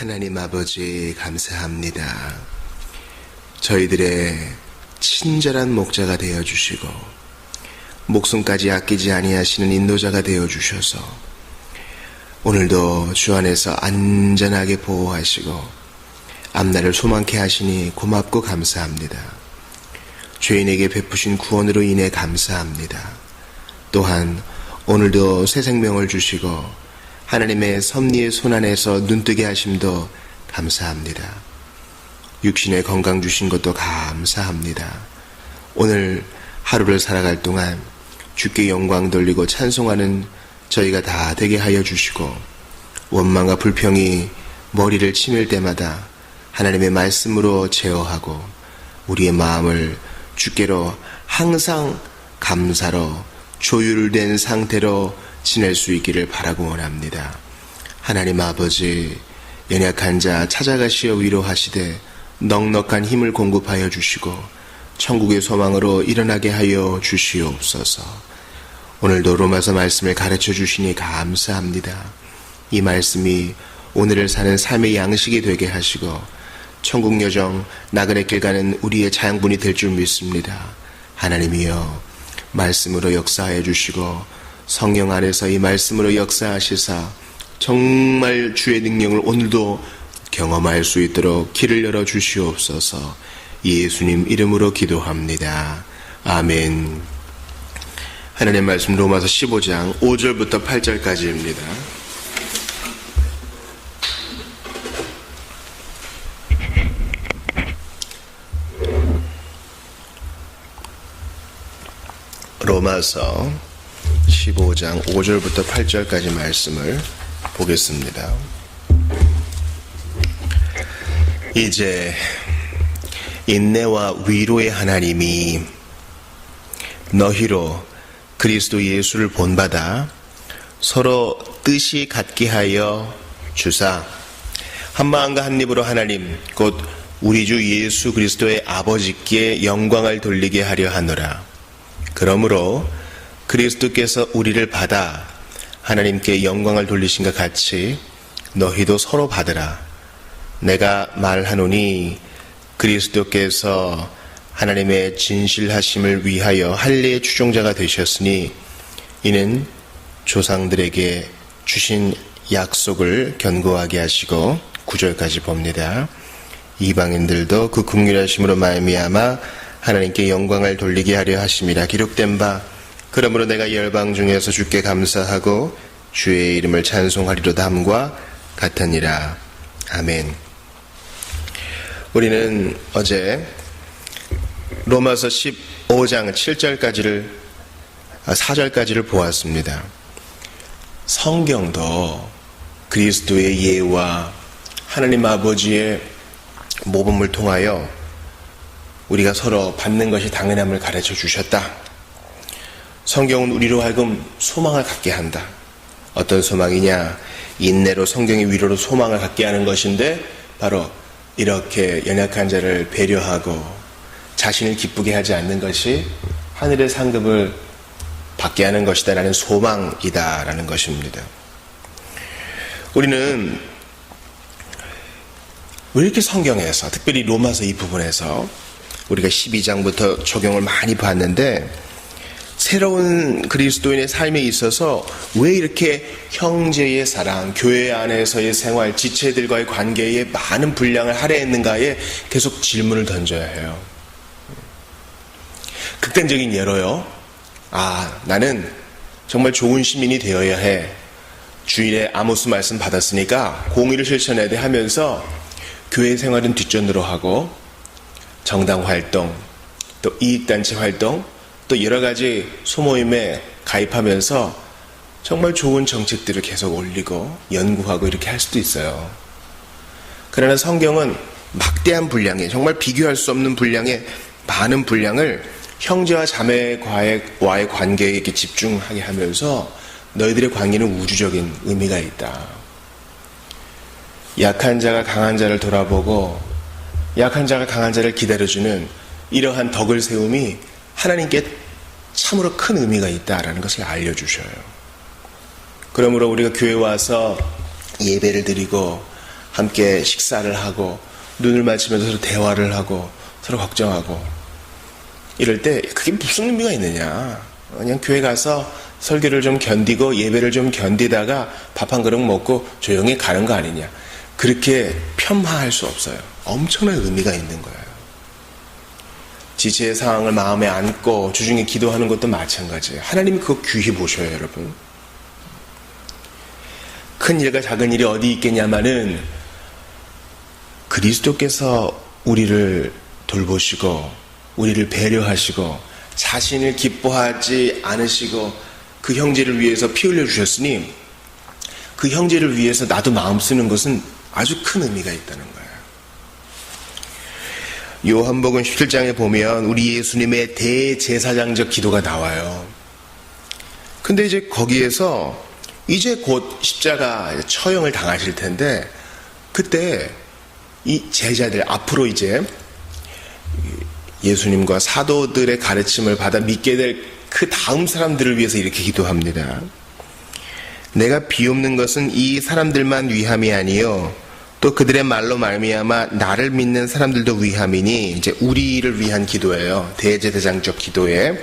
하나님 아버지 감사합니다. 저희들의 친절한 목자가 되어 주시고 목숨까지 아끼지 아니하시는 인도자가 되어 주셔서 오늘도 주 안에서 안전하게 보호하시고 앞날을 소망케 하시니 고맙고 감사합니다. 죄인에게 베푸신 구원으로 인해 감사합니다. 또한 오늘도 새 생명을 주시고 하나님의 섭리의 손안에서 눈뜨게 하심도 감사합니다. 육신의 건강 주신 것도 감사합니다. 오늘 하루를 살아갈 동안 주께 영광 돌리고 찬송하는 저희가 다 되게 하여 주시고 원망과 불평이 머리를 치밀 때마다 하나님의 말씀으로 제어하고 우리의 마음을 주께로 항상 감사로 조율된 상태로 지낼 수 있기를 바라고 원합니다. 하나님 아버지, 연약한 자 찾아가시어 위로하시되 넉넉한 힘을 공급하여 주시고 천국의 소망으로 일어나게 하여 주시옵소서. 오늘도 로마서 말씀을 가르쳐 주시니 감사합니다. 이 말씀이 오늘을 사는 삶의 양식이 되게 하시고 천국 여정 나그네 길 가는 우리의 자양분이 될 줄 믿습니다. 하나님이여 말씀으로 역사하여 주시고 성령 안에서 이 말씀으로 역사하시사 정말 주의 능력을 오늘도 경험할 수 있도록 길을 열어 주시옵소서 예수님 이름으로 기도합니다. 아멘. 하나님 말씀 로마서 15장 5절부터 8절까지입니다. 로마서 15장 5절부터 8절까지 말씀을 보겠습니다. 이제 인내와 위로의 하나님이 너희로 그리스도 예수를 본받아 서로 뜻이 같게 하여 주사 한 마음과 한 입으로 하나님 곧 우리 주 예수 그리스도의 아버지께 영광을 돌리게 하려 하노라. 그러므로 그리스도께서 우리를 받아 하나님께 영광을 돌리신 것 같이 너희도 서로 받으라. 내가 말하노니 그리스도께서 하나님의 진실하심을 위하여 할례의 추종자가 되셨으니 이는 조상들에게 주신 약속을 견고하게 하시고 구절까지 봅니다. 이방인들도 그 국률하심으로 말미암아 하나님께 영광을 돌리게 하려 하심이라 기록된 바 그러므로 내가 열방 중에서 주께 감사하고 주의 이름을 찬송하리로다 함과 같으니라 아멘. 우리는 어제 로마서 15장 7절까지를 4절까지를 보았습니다. 성경도 그리스도의 예와 하나님 아버지의 모범을 통하여 우리가 서로 받는 것이 당연함을 가르쳐 주셨다. 성경은 우리로 하여금 소망을 갖게 한다. 어떤 소망이냐? 인내로 성경의 위로로 소망을 갖게 하는 것인데 바로 이렇게 연약한 자를 배려하고 자신을 기쁘게 하지 않는 것이 하늘의 상급을 받게 하는 것이다라는 소망이다라는 것입니다. 우리는 왜 이렇게 성경에서 특별히 로마서 이 부분에서 우리가 12장부터 적용을 많이 봤는데 새로운 그리스도인의 삶에 있어서 왜 이렇게 형제의 사랑, 교회 안에서의 생활, 지체들과의 관계에 많은 분량을 할애했는가에 계속 질문을 던져야 해요. 극단적인 예로요. 아, 나는 정말 좋은 시민이 되어야 해. 주일에 아모스 말씀 받았으니까 공의를 실천해야 돼 하면서 교회 생활은 뒷전으로 하고 정당 활동, 또 이익단체 활동, 또 여러 가지 소모임에 가입하면서 정말 좋은 정책들을 계속 올리고 연구하고 이렇게 할 수도 있어요. 그러나 성경은 막대한 분량의 정말 비교할 수 없는 분량의 많은 분량을 형제와 자매와의 관계에 이렇게 집중하게 하면서 너희들의 관계는 우주적인 의미가 있다. 약한 자가 강한 자를 돌아보고 약한 자가 강한 자를 기다려주는 이러한 덕을 세움이 하나님께 참으로 큰 의미가 있다라는 것을 알려주셔요. 그러므로 우리가 교회 와서 예배를 드리고 함께 식사를 하고 눈을 맞추면서 서로 대화를 하고 서로 걱정하고 이럴 때 그게 무슨 의미가 있느냐? 그냥 교회 가서 설교를 좀 견디고 예배를 좀 견디다가 밥 한 그릇 먹고 조용히 가는 거 아니냐? 그렇게 폄하할 수 없어요. 엄청난 의미가 있는 거예요. 지체의 상황을 마음에 안고 주중에 기도하는 것도 마찬가지예요. 하나님이 그거 귀히 보셔요, 여러분. 큰 일과 작은 일이 어디 있겠냐마는 그리스도께서 우리를 돌보시고 우리를 배려하시고 자신을 기뻐하지 않으시고 그 형제를 위해서 피 흘려 주셨으니 그 형제를 위해서 나도 마음 쓰는 것은 아주 큰 의미가 있다는 거예요. 요한복음 17장에 보면 우리 예수님의 대제사장적 기도가 나와요. 근데 이제 거기에서 이제 곧 십자가 처형을 당하실 텐데 그때 이 제자들 앞으로 이제 예수님과 사도들의 가르침을 받아 믿게 될 그 다음 사람들을 위해서 이렇게 기도합니다. 내가 비옵는 것은 이 사람들만 위함이 아니요 또 그들의 말로 말미암아 나를 믿는 사람들도 위함이니 이제 우리를 위한 기도예요. 대제대장적 기도에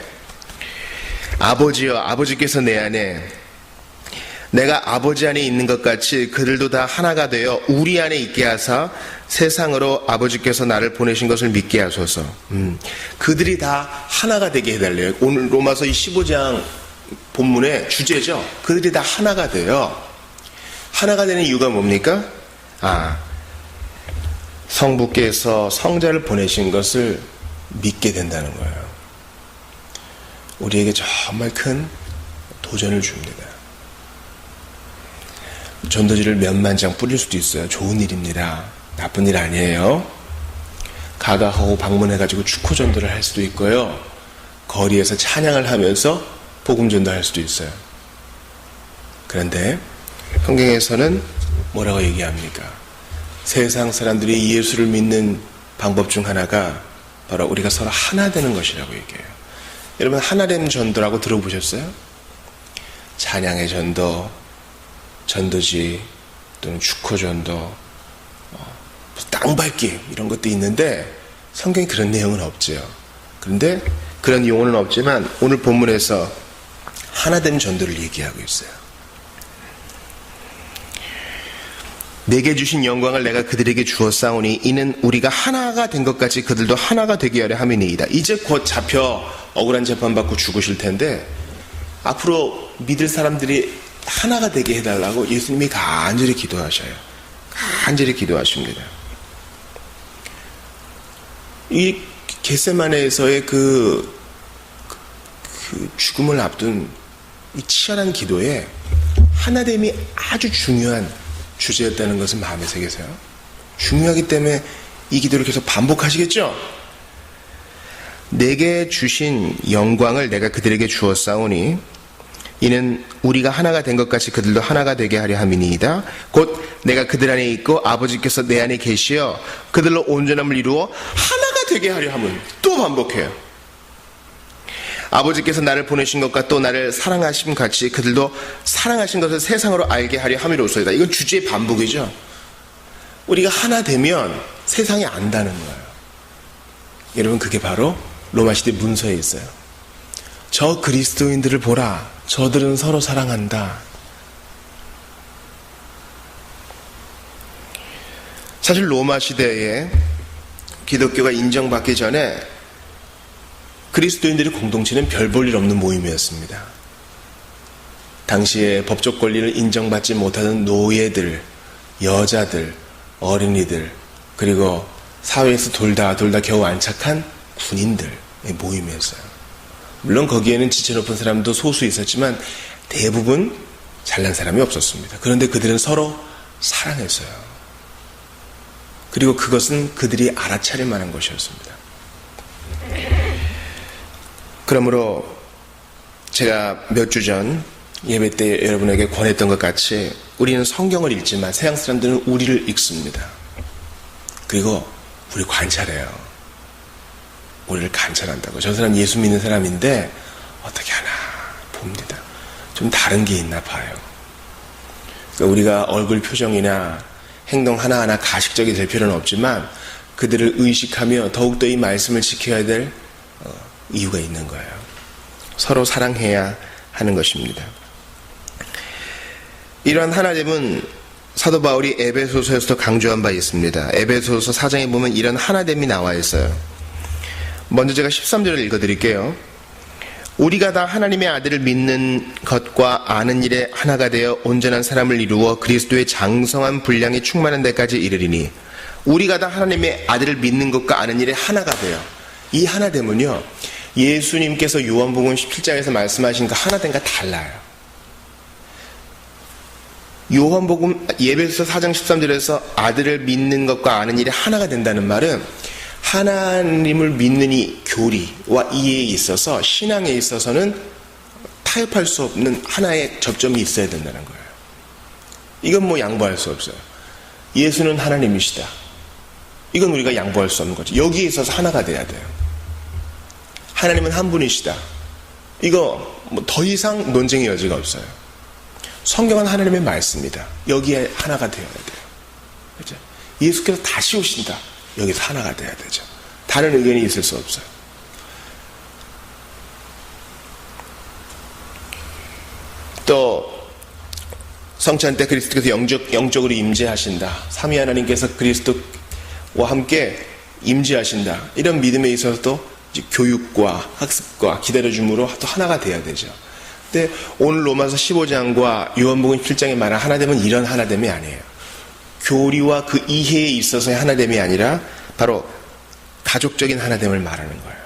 아버지여 아버지께서 내 안에 내가 아버지 안에 있는 것 같이 그들도 다 하나가 되어 우리 안에 있게 하사 세상으로 아버지께서 나를 보내신 것을 믿게 하소서. 음, 그들이 다 하나가 되게 해달래요. 오늘 로마서 이 15장 본문의 주제죠. 그들이 다 하나가 돼요. 하나가 되는 이유가 뭡니까? 아, 성부께서 성자를 보내신 것을 믿게 된다는 거예요. 우리에게 정말 큰 도전을 줍니다. 전도지를 몇만 장 뿌릴 수도 있어요. 좋은 일입니다. 나쁜 일 아니에요. 가가하고 방문해가지고 축호 전도를 할 수도 있고요. 거리에서 찬양을 하면서 복음 전도할 수도 있어요. 그런데 성경에서는 뭐라고 얘기합니까? 세상 사람들이 예수를 믿는 방법 중 하나가 바로 우리가 서로 하나 되는 것이라고 얘기해요. 여러분 하나됨 전도라고 들어보셨어요? 찬양의 전도, 전도지 또는 축호 전도, 어, 땅밟기 이런 것도 있는데 성경에 그런 내용은 없죠. 그런데 그런 용어는 없지만 오늘 본문에서 하나된 전도를 얘기하고 있어요. 내게 주신 영광을 내가 그들에게 주었사오니 이는 우리가 하나가 된것 같이 그들도 하나가 되게 하려 함이니이다. 이제 곧 잡혀 억울한 재판 받고 죽으실 텐데 앞으로 믿을 사람들이 하나가 되게 해달라고 예수님이 간절히 기도하셔요. 간절히 기도하십니다. 이 겟세마네에서의 그, 그 죽음을 앞둔 이 치열한 기도에 하나됨이 아주 중요한 주제였다는 것은 마음에 새기세요. 중요하기 때문에 이 기도를 계속 반복하시겠죠? 내게 주신 영광을 내가 그들에게 주었사오니 이는 우리가 하나가 된 것 같이 그들도 하나가 되게 하려 함이니이다. 곧 내가 그들 안에 있고 아버지께서 내 안에 계시어 그들로 온전함을 이루어 하나가 되게 하려 함은 또 반복해요. 아버지께서 나를 보내신 것과 또 나를 사랑하심 같이 그들도 사랑하신 것을 세상으로 알게 하려 함이로소이다. 이건 주제의 반복이죠. 우리가 하나 되면 세상이 안다는 거예요. 여러분 그게 바로 로마 시대 문서에 있어요. 저 그리스도인들을 보라. 저들은 서로 사랑한다. 사실 로마 시대에 기독교가 인정받기 전에 그리스도인들의 공동체는 별 볼 일 없는 모임이었습니다. 당시에 법적 권리를 인정받지 못하는 노예들, 여자들, 어린이들, 그리고 사회에서 돌다 돌다 겨우 안착한 군인들의 모임이었어요. 물론 거기에는 지체 높은 사람도 소수 있었지만 대부분 잘난 사람이 없었습니다. 그런데 그들은 서로 사랑했어요. 그리고 그것은 그들이 알아차릴 만한 것이었습니다. 그러므로 제가 몇 주 전 예배 때 여러분에게 권했던 것 같이 우리는 성경을 읽지만 세상 사람들은 우리를 읽습니다. 그리고 우리 관찰해요. 우리를 관찰한다고. 저 사람 예수 믿는 사람인데 어떻게 하나 봅니다. 좀 다른 게 있나 봐요. 그러니까 우리가 얼굴 표정이나 행동 하나하나 가식적이 될 필요는 없지만 그들을 의식하며 더욱더 이 말씀을 지켜야 될 어, 이유가 있는 거예요. 서로 사랑해야 하는 것입니다. 이러한 하나됨은 사도 바울이 에베소서에서도 강조한 바 있습니다. 에베소서 4장에 보면 이런 하나됨이 나와 있어요. 먼저 제가 13절을 읽어 드릴게요. 우리가 다 하나님의 아들을 믿는 것과 아는 일에 하나가 되어 온전한 사람을 이루어 그리스도의 장성한 분량이 충만한 데까지 이르리니 우리가 다 하나님의 아들을 믿는 것과 아는 일에 하나가 돼요. 이 하나됨은요. 예수님께서 요한복음 17장에서 말씀하신 그 하나됨과 달라요. 요한복음 예배서 4장 13절에서 아들을 믿는 것과 아는 일에 하나가 된다는 말은 하나님을 믿는 이 교리와 이해에 있어서 신앙에 있어서는 타협할 수 없는 하나의 접점이 있어야 된다는 거예요. 이건 뭐 양보할 수 없어요. 예수는 하나님이시다. 이건 우리가 양보할 수 없는 거죠. 여기에 있어서 하나가 돼야 돼요. 하나님은 한 분이시다. 이거 뭐 더 이상 논쟁의 여지가 없어요. 성경은 하나님의 말씀이다. 여기에 하나가 되어야 돼요. 그죠? 예수께서 다시 오신다. 여기서 하나가 돼야 되죠. 다른 의견이 있을 수 없어요. 또 성찬 때 그리스도께서 영적, 영적으로 임재하신다. 삼위 하나님께서 그리스도와 함께 임재하신다. 이런 믿음에 있어서도 교육과 학습과 기다려줌으로 또 하나가 돼야 되죠. 근데 오늘 로마서 15장과 요한복음 7장에 말한 하나됨은 이런 하나됨이 아니에요. 교리와 그 이해에 있어서의 하나됨이 아니라 바로 가족적인 하나됨을 말하는 거예요.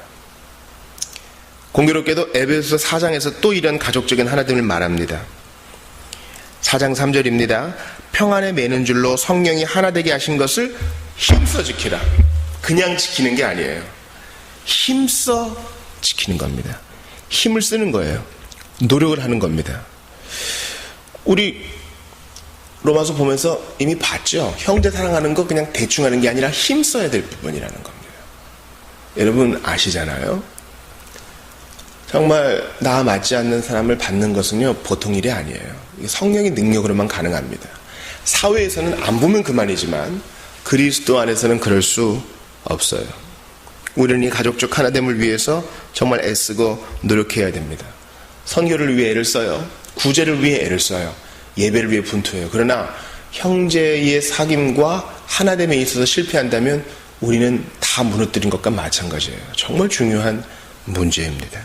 공교롭게도 에베소 4장에서 또 이런 가족적인 하나됨을 말합니다. 4장 3절입니다. 평안에 매는 줄로 성령이 하나 되게 하신 것을 힘써 지키라. 그냥 지키는 게 아니에요. 힘써 지키는 겁니다. 힘을 쓰는 거예요. 노력을 하는 겁니다. 우리 로마서 보면서 이미 봤죠. 형제 사랑하는 거 그냥 대충 하는 게 아니라 힘써야 될 부분이라는 겁니다. 여러분 아시잖아요. 정말 나 맞지 않는 사람을 받는 것은요 보통 일이 아니에요. 성령의 능력으로만 가능합니다. 사회에서는 안 보면 그만이지만 그리스도 안에서는 그럴 수 없어요. 우리는 이 가족적 하나됨을 위해서 정말 애쓰고 노력해야 됩니다. 선교를 위해 애를 써요. 구제를 위해 애를 써요. 예배를 위해 분투해요. 그러나 형제의 사귐과 하나됨에 있어서 실패한다면 우리는 다 무너뜨린 것과 마찬가지예요. 정말 중요한 문제입니다.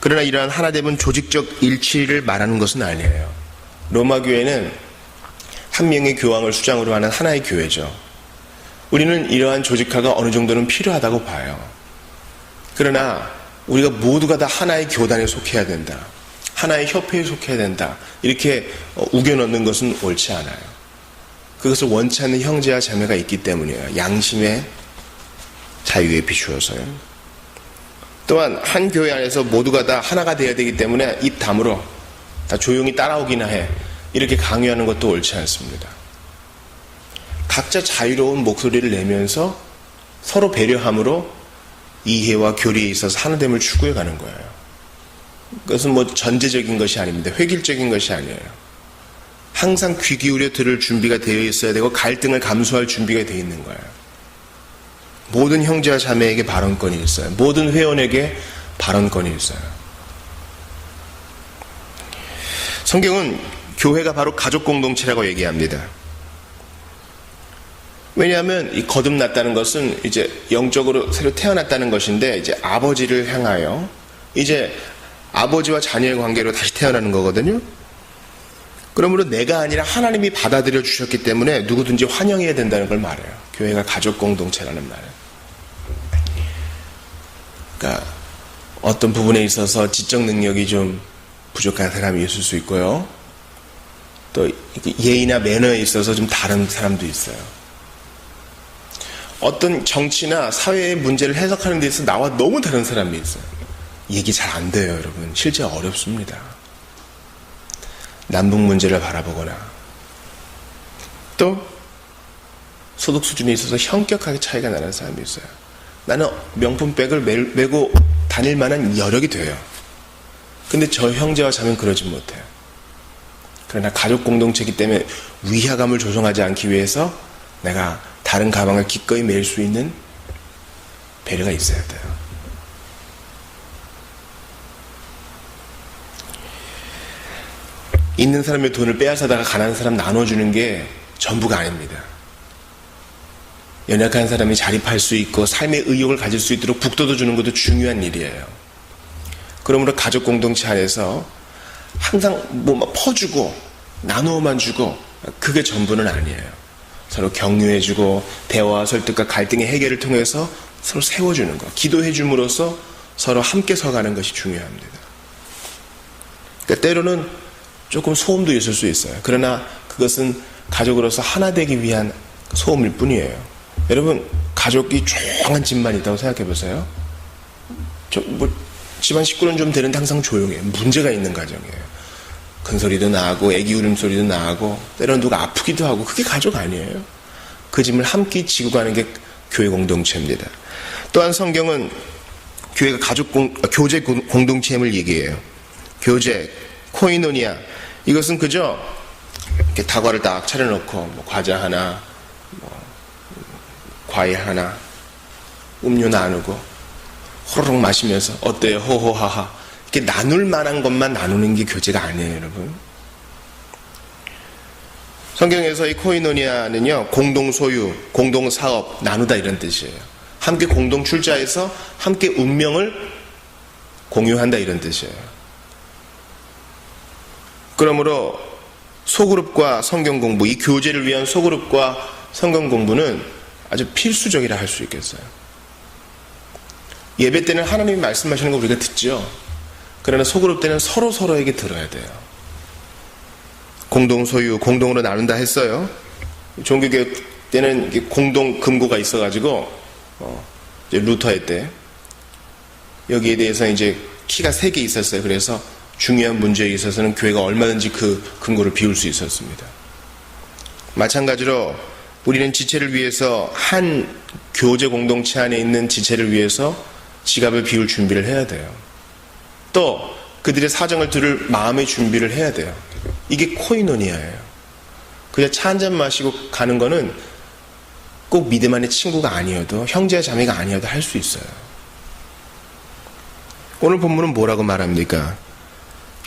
그러나 이러한 하나됨은 조직적 일치를 말하는 것은 아니에요. 로마 교회는 한 명의 교황을 수장으로 하는 하나의 교회죠. 우리는 이러한 조직화가 어느 정도는 필요하다고 봐요. 그러나 우리가 모두가 다 하나의 교단에 속해야 된다. 하나의 협회에 속해야 된다. 이렇게 어, 우겨넣는 것은 옳지 않아요. 그것을 원치 않는 형제와 자매가 있기 때문이에요. 양심의 자유에 비추어서요. 또한 한 교회 안에서 모두가 다 하나가 되어야 되기 때문에 입 다물어 다 조용히 따라오기나 해. 이렇게 강요하는 것도 옳지 않습니다. 각자 자유로운 목소리를 내면서 서로 배려함으로 이해와 교리에 있어서 하나됨을 추구해 가는 거예요. 그것은 뭐 전제적인 것이 아닙니다. 획일적인 것이 아니에요. 항상 귀 기울여 들을 준비가 되어 있어야 되고 갈등을 감수할 준비가 되어 있는 거예요. 모든 형제와 자매에게 발언권이 있어요. 모든 회원에게 발언권이 있어요. 성경은 교회가 바로 가족 공동체라고 얘기합니다. 왜냐하면 이 거듭났다는 것은 이제 영적으로 새로 태어났다는 것인데 이제 아버지를 향하여 이제 아버지와 자녀의 관계로 다시 태어나는 거거든요. 그러므로 내가 아니라 하나님이 받아들여 주셨기 때문에 누구든지 환영해야 된다는 걸 말해요. 교회가 가족 공동체라는 말은. 그러니까 어떤 부분에 있어서 지적 능력이 좀 부족한 사람이 있을 수 있고요. 또 예의나 매너에 있어서 좀 다른 사람도 있어요. 어떤 정치나 사회의 문제를 해석하는 데 있어서 나와 너무 다른 사람이 있어요. 얘기 잘 안 돼요, 여러분. 실제 어렵습니다. 남북 문제를 바라보거나 또 소득 수준에 있어서 현격하게 차이가 나는 사람이 있어요. 나는 명품백을 매, 고 다닐 만한 여력이 돼요. 근데 저 형제와 자면 그러지 못해요. 그러나 가족 공동체이기 때문에 위화감을 조성하지 않기 위해서 내가 다른 가방을 기꺼이 매일 수 있는 배려가 있어야 돼요. 있는 사람의 돈을 빼앗아다가 가난한 사람 나눠주는 게 전부가 아닙니다. 연약한 사람이 자립할 수 있고 삶의 의욕을 가질 수 있도록 북돋워 주는 것도 중요한 일이에요. 그러므로 가족 공동체 안에서 항상 뭐막 퍼주고 나누어만 주고 그게 전부는 아니에요. 서로 격려해주고 대화와 설득과 갈등의 해결을 통해서 서로 세워주는 것, 기도해줌으로써 서로 함께 서가는 것이 중요합니다. 그러니까 때로는 조금 소음도 있을 수 있어요. 그러나 그것은 가족으로서 하나 되기 위한 소음일 뿐이에요. 여러분 가족이 조용한 집만 있다고 생각해 보세요. 저 뭐 집안 식구는 좀 되는데 항상 조용해요. 문제가 있는 가정이에요. 큰 소리도 나고 애기 울음소리도 나고 때로는 누가 아프기도 하고 그게 가족 아니에요. 그 짐을 함께 지고 가는 게 교회 공동체입니다. 또한 성경은 교회가 가족 공, 교제 공동체임을 얘기해요. 교제, 코이노니아 이것은 그저 이렇게 다과를 딱 차려놓고 뭐 과자 하나, 뭐 과일 하나, 음료 나누고 호로록 마시면서 어때요? 호호하하 이렇게 나눌 만한 것만 나누는 게 교제가 아니에요, 여러분. 성경에서 이 코이노니아는요, 공동 소유, 공동 사업, 나누다 이런 뜻이에요. 함께 공동 출자해서 함께 운명을 공유한다 이런 뜻이에요. 그러므로 소그룹과 성경 공부, 이 교제를 위한 소그룹과 성경 공부는 아주 필수적이라 할 수 있겠어요. 예배 때는 하나님이 말씀하시는 거 우리가 듣죠. 그러나 소그룹 때는 서로 서로에게 들어야 돼요. 공동 소유, 공동으로 나눈다 했어요. 종교교육 때는 공동 금고가 있어가지고 어, 루터의 때 여기에 대해서 이제 키가 세 개 있었어요. 그래서 중요한 문제에 있어서는 교회가 얼마든지 그 금고를 비울 수 있었습니다. 마찬가지로 우리는 지체를 위해서 한 교제 공동체 안에 있는 지체를 위해서 지갑을 비울 준비를 해야 돼요. 또 그들의 사정을 들을 마음의 준비를 해야 돼요. 이게 코이노니아예요. 그냥 차 한 잔 마시고 가는 거는 꼭 믿음 안의 친구가 아니어도 형제와 자매가 아니어도 할 수 있어요. 오늘 본문은 뭐라고 말합니까?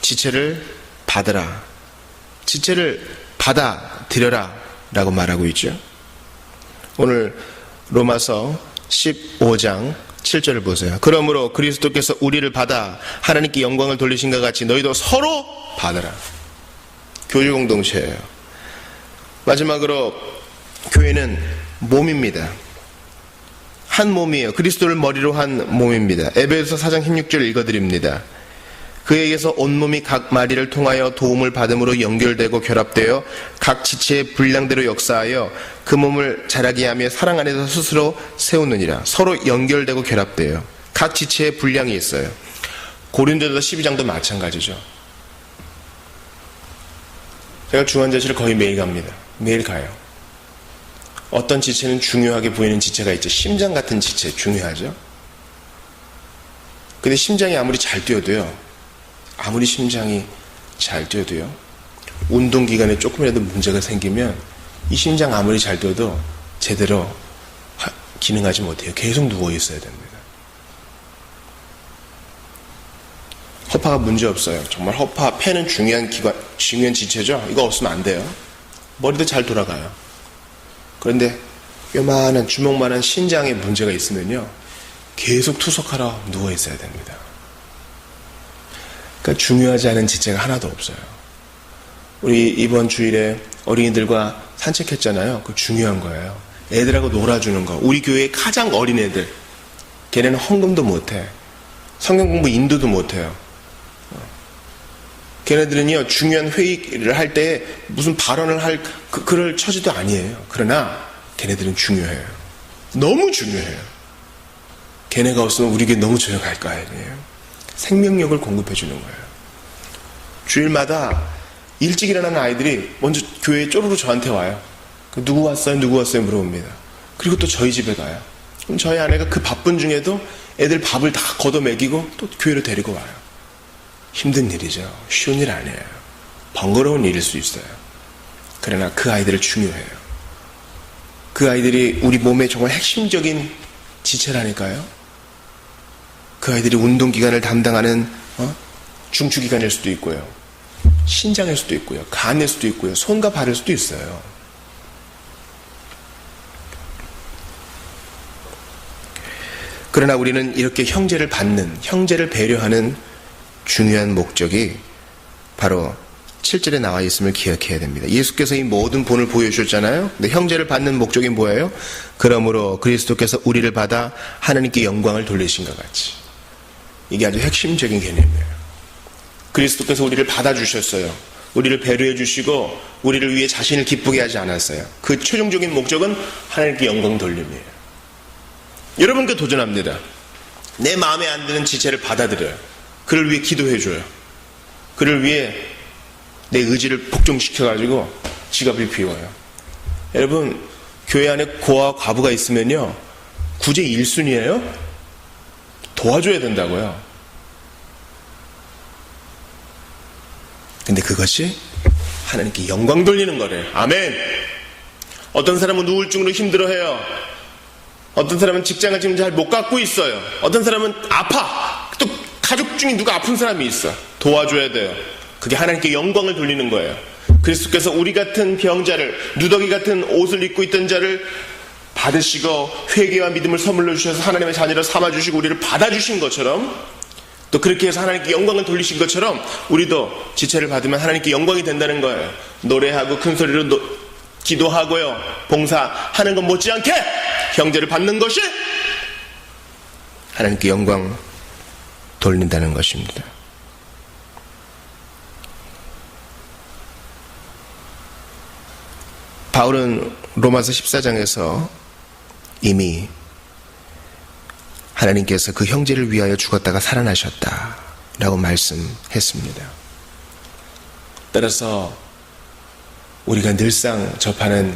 지체를 받으라. 지체를 받아들여라. 라고 말하고 있죠. 오늘 로마서 15장 7절을 보세요. 그러므로 그리스도께서 우리를 받아 하나님께 영광을 돌리신 것 같이 너희도 서로 받으라. 교주 공동체예요. 마지막으로 교회는 몸입니다. 한 몸이에요. 그리스도를 머리로 한 몸입니다. 에베소 4장 16절 읽어드립니다. 그에게서 온몸이 각 마리를 통하여 도움을 받음으로 연결되고 결합되어 각 지체의 분량대로 역사하여 그 몸을 자라게 하며 사랑 안에서 스스로 세우느니라. 서로 연결되고 결합돼요. 각 지체의 분량이 있어요. 고린도서 12장도 마찬가지죠. 제가 중환자실을 거의 매일 갑니다. 매일 가요. 어떤 지체는 중요하게 보이는 지체가 있죠. 심장 같은 지체 중요하죠. 근데 심장이 아무리 잘 뛰어도요. 아무리 심장이 잘 뛰어도요. 운동 기간에 조금이라도 문제가 생기면 이 심장 아무리 잘 뛰어도 제대로 기능하지 못해요. 계속 누워 있어야 됩니다. 허파가 문제 없어요. 정말 허파, 폐는 중요한 기관, 중요한 지체죠. 이거 없으면 안 돼요. 머리도 잘 돌아가요. 그런데 요만한 주먹만한 신장에 문제가 있으면요. 계속 투석하러 누워 있어야 됩니다. 그러니까 중요하지 않은 지체가 하나도 없어요. 우리 이번 주일에 어린이들과 산책했잖아요. 그 중요한 거예요. 애들하고 놀아주는 거. 우리 교회의 가장 어린 애들. 걔네는 헌금도 못해. 성경 공부 인도도 못해요. 걔네들은요, 중요한 회의를 할 때 무슨 발언을 할, 그, 그럴 처지도 아니에요. 그러나 걔네들은 중요해요. 너무 중요해요. 걔네가 없으면 우리 게 너무 조용할 거 아니에요. 생명력을 공급해 주는 거예요. 주일마다 일찍 일어나는 아이들이 먼저 교회에 쪼르르 저한테 와요. 그 누구 왔어요? 누구 왔어요? 물어봅니다. 그리고 또 저희 집에 가요. 그럼 저희 아내가 그 바쁜 중에도 애들 밥을 다 걷어 먹이고 또 교회로 데리고 와요. 힘든 일이죠. 쉬운 일 아니에요. 번거로운 일일 수 있어요. 그러나 그 아이들을 중요해요. 그 아이들이 우리 몸의 정말 핵심적인 지체라니까요. 그 아이들이 운동기관을 담당하는 어? 중추기관일 수도 있고요. 신장일 수도 있고요. 간일 수도 있고요. 손과 발일 수도 있어요. 그러나 우리는 이렇게 형제를 받는, 형제를 배려하는 중요한 목적이 바로 7절에 나와 있음을 기억해야 됩니다. 예수께서 이 모든 본을 보여주셨잖아요. 근데 형제를 받는 목적이 뭐예요? 그러므로 그리스도께서 우리를 받아 하나님께 영광을 돌리신 것 같이. 이게 아주 핵심적인 개념이에요. 그리스도께서 우리를 받아주셨어요. 우리를 배려해 주시고 우리를 위해 자신을 기쁘게 하지 않았어요. 그 최종적인 목적은 하나님께 영광 돌림이에요. 여러분께 도전합니다. 내 마음에 안 드는 지체를 받아들여요. 그를 위해 기도해 줘요. 그를 위해 내 의지를 복종시켜 가지고 지갑을 비워요. 여러분, 교회 안에 고아 과부가 있으면요. 구제 1순위예요? 도와줘야 된다고요. 근데 그것이 하나님께 영광 돌리는 거래요. 아멘. 어떤 사람은 우울증으로 힘들어해요. 어떤 사람은 직장을 지금 잘 못 갖고 있어요. 어떤 사람은 아파. 또 가족 중에 누가 아픈 사람이 있어. 도와줘야 돼요. 그게 하나님께 영광을 돌리는 거예요. 그리스도께서 우리 같은 병자를 누더기 같은 옷을 입고 있던 자를 받으시고 회개와 믿음을 선물로 주셔서 하나님의 자녀를 삼아 주시고 우리를 받아 주신 것처럼 또 그렇게 해서 하나님께 영광을 돌리신 것처럼 우리도 지체를 받으면 하나님께 영광이 된다는 거예요. 노래하고 큰 소리로 노, 기도하고요. 봉사하는 것 못지않게 형제를 받는 것이 하나님께 영광 돌린다는 것입니다. 바울은 로마서 14장에서 이미 하나님께서 그 형제를 위하여 죽었다가 살아나셨다. 라고 말씀했습니다. 따라서 우리가 늘상 접하는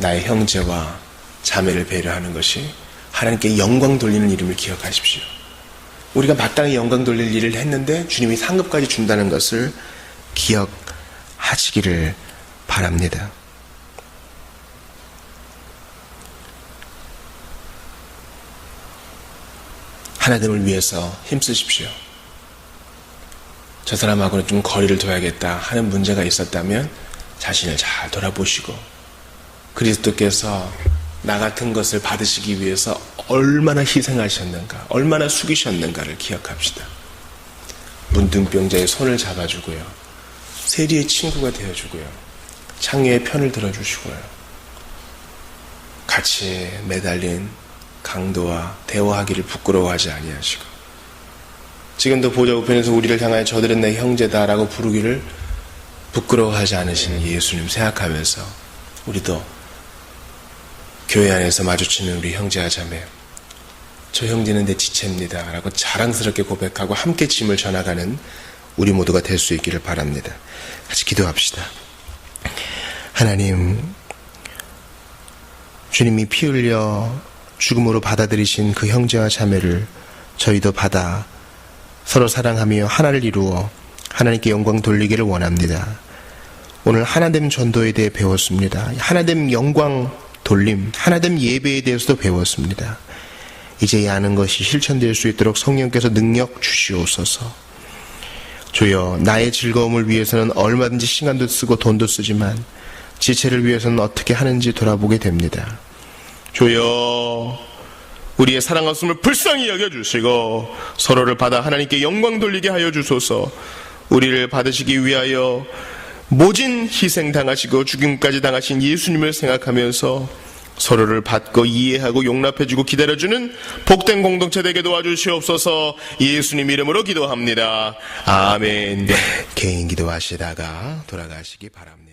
나의 형제와 자매를 배려하는 것이 하나님께 영광 돌리는 이름을 기억하십시오. 우리가 마땅히 영광 돌릴 일을 했는데 주님이 상급까지 준다는 것을 기억하시기를 바랍니다. 하나님을 위해서 힘쓰십시오. 저 사람하고는 좀 거리를 둬야겠다 하는 문제가 있었다면 자신을 잘 돌아보시고 그리스도께서 나 같은 것을 받으시기 위해서 얼마나 희생하셨는가, 얼마나 숙이셨는가를 기억합시다. 문둥병자의 손을 잡아주고요. 세리의 친구가 되어주고요. 창녀의 편을 들어주시고요. 같이 매달린 강도와 대화하기를 부끄러워하지 아니하시고 지금도 보좌 우편에서 우리를 향하여 저들은 내 형제다라고 부르기를 부끄러워하지 않으시는 예수님 생각하면서 우리도 교회 안에서 마주치는 우리 형제와 자매 저 형제는 내 지체입니다 라고 자랑스럽게 고백하고 함께 짐을 전하가는 우리 모두가 될 수 있기를 바랍니다. 같이 기도합시다. 하나님 주님이 피 흘려 죽음으로 받아들이신 그 형제와 자매를 저희도 받아 서로 사랑하며 하나를 이루어 하나님께 영광 돌리기를 원합니다. 오늘 하나됨 전도에 대해 배웠습니다. 하나됨 영광 돌림, 하나됨 예배에 대해서도 배웠습니다. 이제 이 아는 것이 실천될 수 있도록 성령께서 능력 주시옵소서. 주여, 나의 즐거움을 위해서는 얼마든지 시간도 쓰고 돈도 쓰지만 지체를 위해서는 어떻게 하는지 돌아보게 됩니다. 주여 우리의 사랑하심을 불쌍히 여겨주시고 서로를 받아 하나님께 영광 돌리게 하여 주소서 우리를 받으시기 위하여 모진 희생 당하시고 죽임까지 당하신 예수님을 생각하면서 서로를 받고 이해하고 용납해주고 기다려주는 복된 공동체 되게 도와주시옵소서 예수님 이름으로 기도합니다. 아멘. 개인 기도하시다가 돌아가시기 바랍니다.